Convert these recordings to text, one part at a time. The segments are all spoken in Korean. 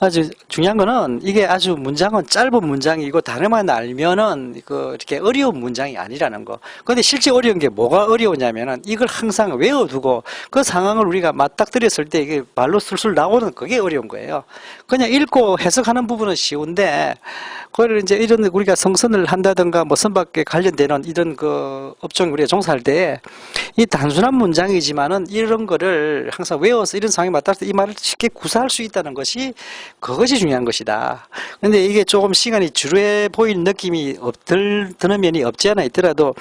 아주 중요한 거는 이게 아주 문장은 짧은 문장이고 단어만 알면은 그 이렇게 어려운 문장이 아니라는 거. 근데 실제 어려운 게 뭐가 어려우냐면은 이걸 항상 외워두고 그 상황을 우리가 맞닥뜨렸을 때 이게 말로 술술 나오는 그게 어려운 거예요. 그냥 읽고 해석하는 부분은 쉬운데 그걸 이제 이런 우리가 성선을 한다든가 뭐 선박에 관련되는 이런 그 업종 우리가 종사할 때 이 단순한 문장이지만은 이런 거를 항상 외워서 이런 상황에 때이 말을 쉽게 구사할 수 있다는 것이 그것이 중요한 것이다. 근데 이게 조금 시간이 지루해 보이는 느낌이 없들 드는 면이 없지 않아 있더라도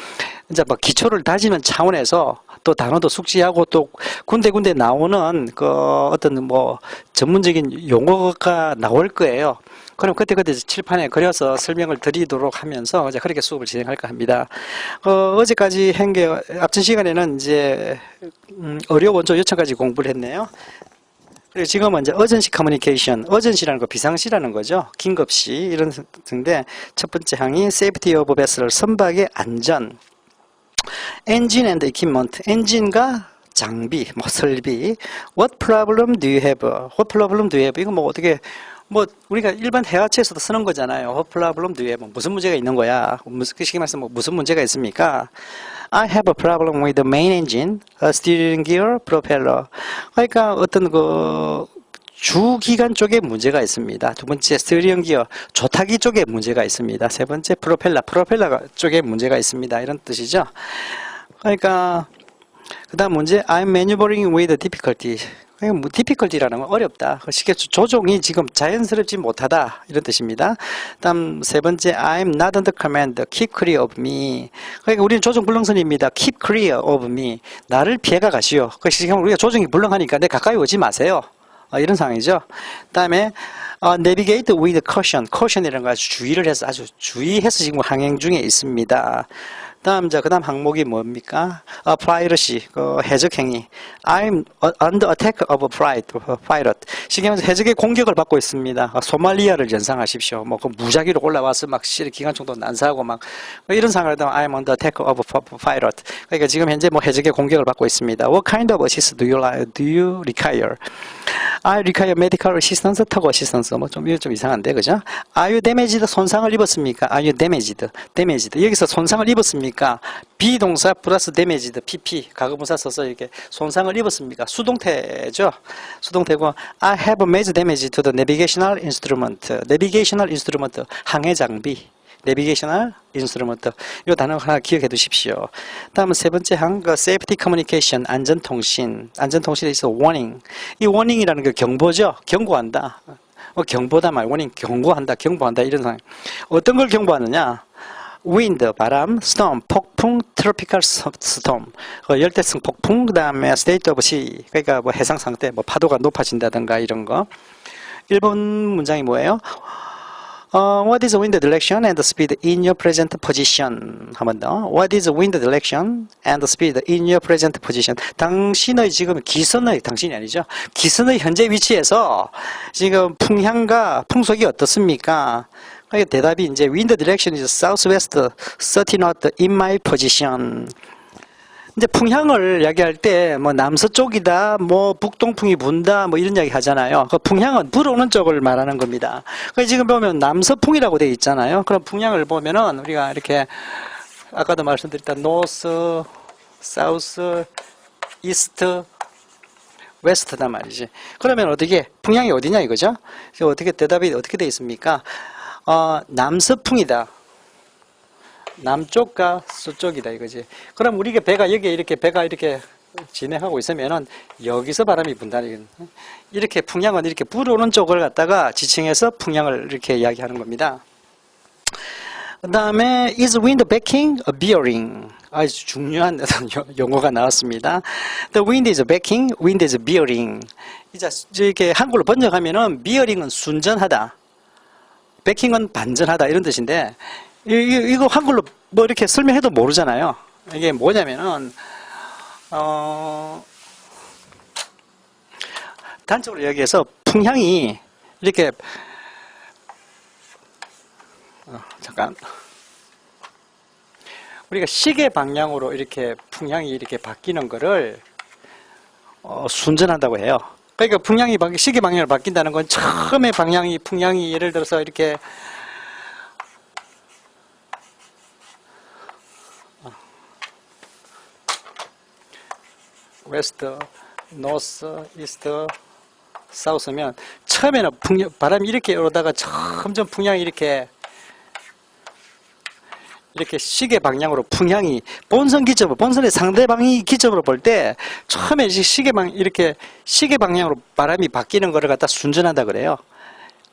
이제 막 기초를 다지는 차원에서 또 단어도 숙지하고 또 군데군데 나오는 그 어떤 뭐 전문적인 용어가 나올 거예요. 그럼 그때그때 칠판에 그려서 설명을 드리도록 하면서 이제 그렇게 수업을 진행할까 합니다. 어, 어제까지 한 게 앞전 시간에는 이제 음, 의료 원조 요청까지 공부를 했네요. 그리고 지금은 이제 어전시 커뮤니케이션, 어전시라는 거 비상시라는 거죠. 긴급시 이런 등인데 첫 번째 항이 safety of vessel 선박의 안전. engine and equipment, 엔진과 장비, 뭐 설비. What problem do you have? What problem do you have? 이거 뭐 어떻게 뭐 우리가 일반 대화체에서도 쓰는 거잖아요. What problem do you have? 무슨 문제가 있는 거야? 무슨 쉽게 말해서 뭐 무슨 문제가 있습니까? I have a problem with the main engine, a steering gear, propeller. 그러니까 어떤 그 주기관 쪽에 문제가 있습니다. 두 번째 스티어링 기어 조타기 쪽에 문제가 있습니다. 세 번째 프로펠러 프로펠러 쪽에 문제가 있습니다. 이런 뜻이죠. 그러니까 그다음 문제 I'm maneuvering with difficulty. 뭐 difficulty라는 건 어렵다. 쉽게 조종이 지금 자연스럽지 못하다 이런 뜻입니다. 다음 세 번째 I'm not under command. Keep clear of me. 그러니까 우리는 조종 불능선입니다. Keep clear of me. 나를 피해가 가시오. 그 지금 우리가 조종이 불능하니까 내 가까이 오지 마세요. 어, 이런 상황이죠. 그다음에 어, navigate with caution. caution이라는 거 아주 주의를 해서 아주 주의해서 지금 항행 중에 있습니다. 다음 자 그 다음 항목이 뭡니까? 어, piracy, 그 해적 행위. I'm under attack of a pirate. pirate. 시계면서 해적의 공격을 받고 있습니다. 어, 소말리아를 연상하십시오. 뭐 그 무작위로 올라와서 막실 기관총도 난사하고 막뭐 이런 상황을 하면 I'm under attack of a pirate. 그러니까 지금 현재 뭐 해적의 공격을 받고 있습니다. What kind of assistance do you like? Do you require? I require medical assistance, 타고 assistance. 뭐 좀 이거 좀 이상한데, 그죠? Are you damaged? 손상을 입었습니까? Are you damaged? damaged. 여기서 손상을 입었습니까? 비동사 플러스 damaged, pp. 가급분사 써서 이렇게 손상을 입었습니까? 수동태죠. 수동태고 I have major damage to the navigational instrument. navigational instrument. 항해 장비. 내비게이셔널 인스트루먼트 이 단어 하나 기억해 두십시오. 다음은 세 번째 항그 세이프티 커뮤니케이션 안전통신 안전통신에 있어 warning 이 warning이라는 게 경보죠. 경고한다. 뭐 경보다 말 warning 경고한다 경보한다 이런 상황 어떤 걸 경보하느냐 wind 바람, storm 폭풍, tropical storm 어, 열대성 폭풍 그 다음에 state of sea 그러니까 뭐 해상 상태 뭐 파도가 높아진다든가 이런 거 1번 문장이 뭐예요? 어, what is wind direction and speed in your present position? 한 번 더. What is wind direction and speed in your present position? 당신의 지금 기선의, 당신이 아니죠. 기선의 현재 위치에서 지금 풍향과 풍속이 어떻습니까? 대답이 이제 wind direction is southwest 30 knot in my position. 이제 풍향을 이야기할 때 뭐 남서쪽이다, 뭐 북동풍이 분다, 뭐 이런 이야기 하잖아요. 그 풍향은 불어오는 쪽을 말하는 겁니다. 그 지금 보면 남서풍이라고 되어 있잖아요. 그럼 풍향을 보면은 우리가 이렇게 아까도 말씀드렸던 노스, 사우스, 이스트, 웨스트단 말이지. 그러면 어떻게 풍향이 어디냐 이거죠? 어떻게 대답이 어떻게 되어 있습니까? 어, 남서풍이다. 남쪽과 서쪽이다 이거지. 그럼 우리가 배가 여기 이렇게 배가 이렇게 진행하고 있으면은 여기서 바람이 분다. 이렇게 풍향은 이렇게 불어오는 쪽을 갖다가 지칭해서 풍향을 이렇게 이야기하는 겁니다. 그 다음에 is wind backing or bearing? 아주 중요한 용어가 나왔습니다. The wind is backing, wind is bearing. 이제 이렇게 한글로 번역하면은 bearing은 순전하다, backing은 반전하다 이런 뜻인데 이, 거 한글로 뭐 이렇게 설명해도 모르잖아요. 이게 뭐냐면은, 어, 단적으로 여기에서 풍향이 이렇게, 어, 잠깐. 우리가 시계 방향으로 이렇게 풍향이 이렇게 바뀌는 거를 어, 순전한다고 해요. 그러니까 바뀌, 시계 방향을 바뀐다는 건 처음에 방향이 풍향이 예를 들어서 이렇게 웨스트, 노스, 이스트, 사우스면 처음에는 풍 바람이 이렇게 오다가 점점 풍향이 이렇게 이렇게 시계 방향으로 풍향이 본선 기점으로 본선의 상대방이 기점으로 볼 때 처음에 이 시계 방 이렇게 시계 방향으로 바람이 바뀌는 거를 갖다 순전하다 그래요.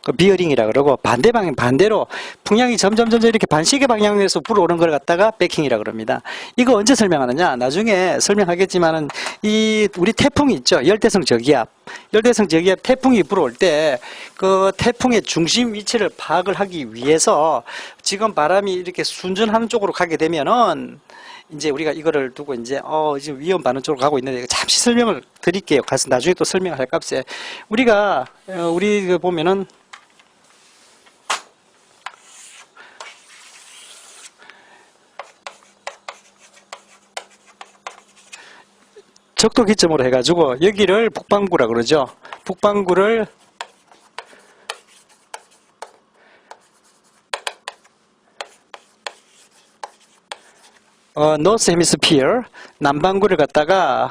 그 비어링이라 그러고 반대 방향 반대로 풍향이 점점 점점 이렇게 반시계 방향에서 불어오는 걸 갖다가 백킹이라 그럽니다. 이거 언제 설명하느냐? 나중에 설명하겠지만은 이 우리 태풍이 있죠. 열대성 저기압. 열대성 저기압 태풍이 불어올 때 그 태풍의 중심 위치를 파악을 하기 위해서 지금 바람이 이렇게 순전하는 쪽으로 가게 되면은 이제 우리가 이거를 두고 이제 어 지금 위험 반응 쪽으로 가고 있는데 잠시 설명을 드릴게요. 가서 나중에 또 설명을 할 값에 우리가 어, 우리 그 보면은 적도 기점으로 해가지고 여기를 북방구라 그러죠. 북방구를 어, 노스 헤미스피어 남반구를 갖다가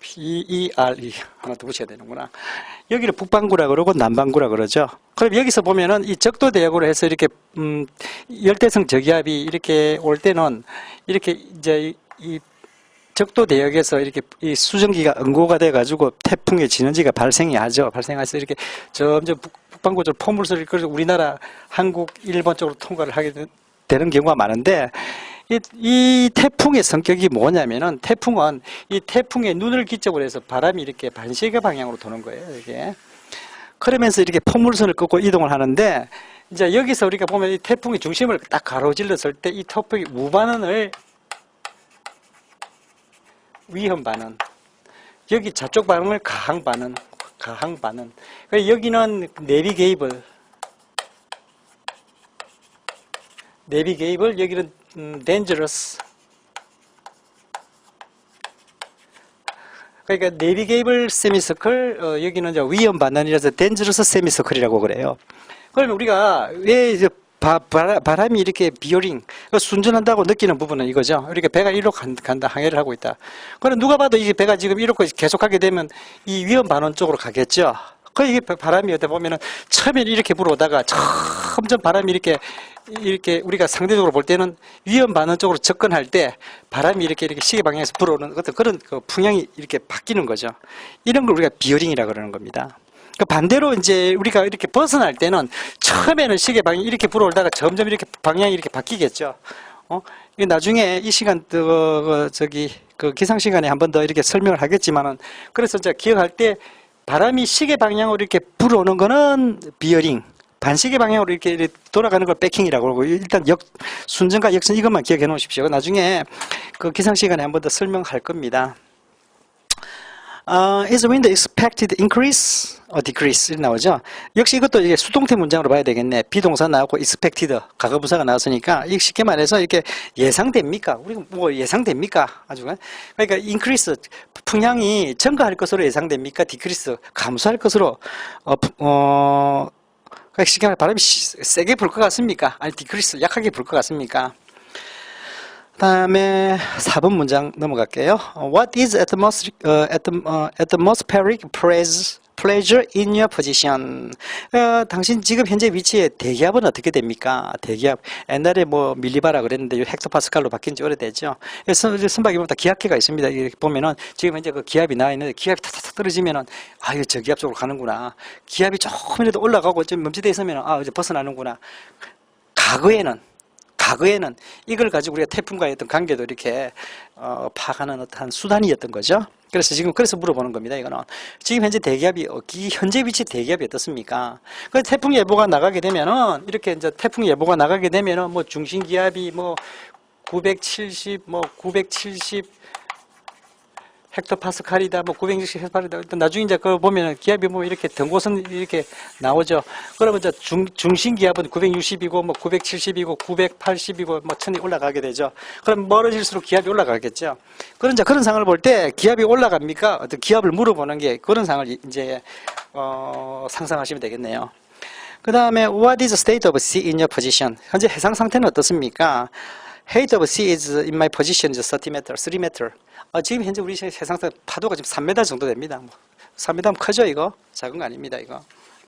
P-E-R-E 하나 더 붙여야 되는구나. 여기를 북반구라 그러고 남반구라 그러죠. 그럼 여기서 보면은 이 적도 대역으로 해서 이렇게 음, 열대성 저기압이 이렇게 올 때는 이렇게 이제 이- 이 적도 대역에서 이렇게 이 수증기가 응고가 돼 가지고 태풍의 진원지가 발생이 하죠. 발생해서 이렇게 점점 북- 북반구 쪽으로 포물선을 그래서 우리나라, 한국, 일본 쪽으로 통과를 하게 되- 되는 경우가 많은데 이, 이 태풍의 성격이 뭐냐면은 태풍은 이 태풍의 눈을 기점으로 해서 바람이 이렇게 반시계 방향으로 도는 거예요. 이게 그러면서 이렇게 포물선을 끄고 이동을 하는데 이제 여기서 우리가 보면 이 태풍의 중심을 딱 가로질렀을 때 이 태풍이 무반응을 위험 반응 여기 좌쪽 반응을 가항 반응 가항 반응 여기는 내비게이블 내비게이블 여기는 음, dangerous 그러니까 내비게이블 세미서클 어, 여기는 이제 위험 반응이라서 dangerous 세미서클이라고 그래요. 그러면 우리가 왜 이제 바, 람이 이렇게 비어링 순전한다고 느끼는 부분은 이거죠. 이렇게 배가 이리로 간, 간다 항해를 하고 있다. 그럼 누가 봐도 이게 배가 지금 이렇게 계속하게 되면 이 위험 반응 쪽으로 가겠죠. 그 이게 바람이 어때 보면은 처음에는 이렇게 불어오다가 점점 바람이 이렇게 이렇게 우리가 상대적으로 볼 때는 위험 반응 쪽으로 접근할 때 바람이 이렇게 이렇게 시계 방향에서 불어오는 어떤 그런 그 풍향이 이렇게 바뀌는 거죠. 이런 걸 우리가 비어링이라 그러는 겁니다. 그 반대로 이제 우리가 이렇게 벗어날 때는 처음에는 시계 방향이 이렇게 불어올다가 점점 이렇게 방향이 이렇게 바뀌겠죠. 어? 나중에 이 시간 그, 그 저기 그 기상 시간에 한 번 더 이렇게 설명을 하겠지만은 그래서 이제 기억할 때 바람이 시계 방향으로 이렇게 불어오는 거는 비어링. 반시계 방향으로 이렇게 돌아가는 걸 백킹이라고 그러고 일단 역 순전과 역선 이것만 기억해 놓으십시오. 나중에 그 기상 시간에 한 번 더 설명할 겁니다. 어, is wind expected increase or decrease 이렇게 나오죠. 역시 이것도 이게 수동태 문장으로 봐야 되겠네. 비동사 나오고 expected 과거분사가 나왔으니까 이 쉽게 말해서 이렇게 예상됩니까? 우리가 뭐 예상됩니까? 아주 그러니까 increase 풍향이 증가할 것으로 예상됩니까? decrease 감소할 것으로 어, 어 그러니까 말해 바람이 시- 세게 불 것 같습니까? 아니 decrease 약하게 불 것 같습니까? 다음에 4번 문장 넘어갈게요. What is atmos, uh, atm, uh, atmospheric press, pleasure in your position? 어, 당신 지금 현재 위치의 대기압은 어떻게 됩니까? 대기압. 옛날에 뭐 밀리바라 그랬는데 헥토파스칼로 바뀐 지 오래됐죠. 그래서 이제 선박이 보다 기압계가 있습니다. 이렇게 보면은 지금 현재 그 기압이 나와 있는데 기압이 탁탁탁 떨어지면은 아, 이거 저기압 쪽으로 가는구나. 기압이 조금이라도 올라가고 좀 멈칫해 있으면은 아, 이제 벗어나는구나. 과거에는 과거에는 이걸 가지고 우리가 태풍과의 어떤 관계도 이렇게 어, 파악하는 어떤 수단이었던 거죠. 그래서 지금 그래서 물어보는 겁니다. 이거는 지금 현재 대기압이 현재 위치 대기압이 어떻습니까? 그 태풍 예보가 나가게 되면은 이렇게 이제 태풍 예보가 나가게 되면은 뭐 중심 기압이 뭐 970, 뭐 970 헥토파스칼이다, 뭐 960 헥토파스칼이다. 나중에 이제 그거 보면 기압이 보면 이렇게 등고선 이렇게 나오죠. 그러면 이제 중, 중심 기압은 960이고 뭐 970이고 980이고 뭐 천이 올라가게 되죠. 그럼 멀어질수록 기압이 올라가겠죠. 그런 자 그런 상을 볼 때 기압이 올라갑니까? 어떤 기압을 물어보는 게 그런 상황을 이제 어, 상상하시면 되겠네요. 그 다음에 What is the state of C in your position? 현재 해상 상태는 어떻습니까? Height of C is in my position is 30m, 3m. 아, 지금 현재 우리 세상에서 파도가 지금 3m 정도 됩니다. 뭐 3m 크죠 이거? 작은 거 아닙니다 이거.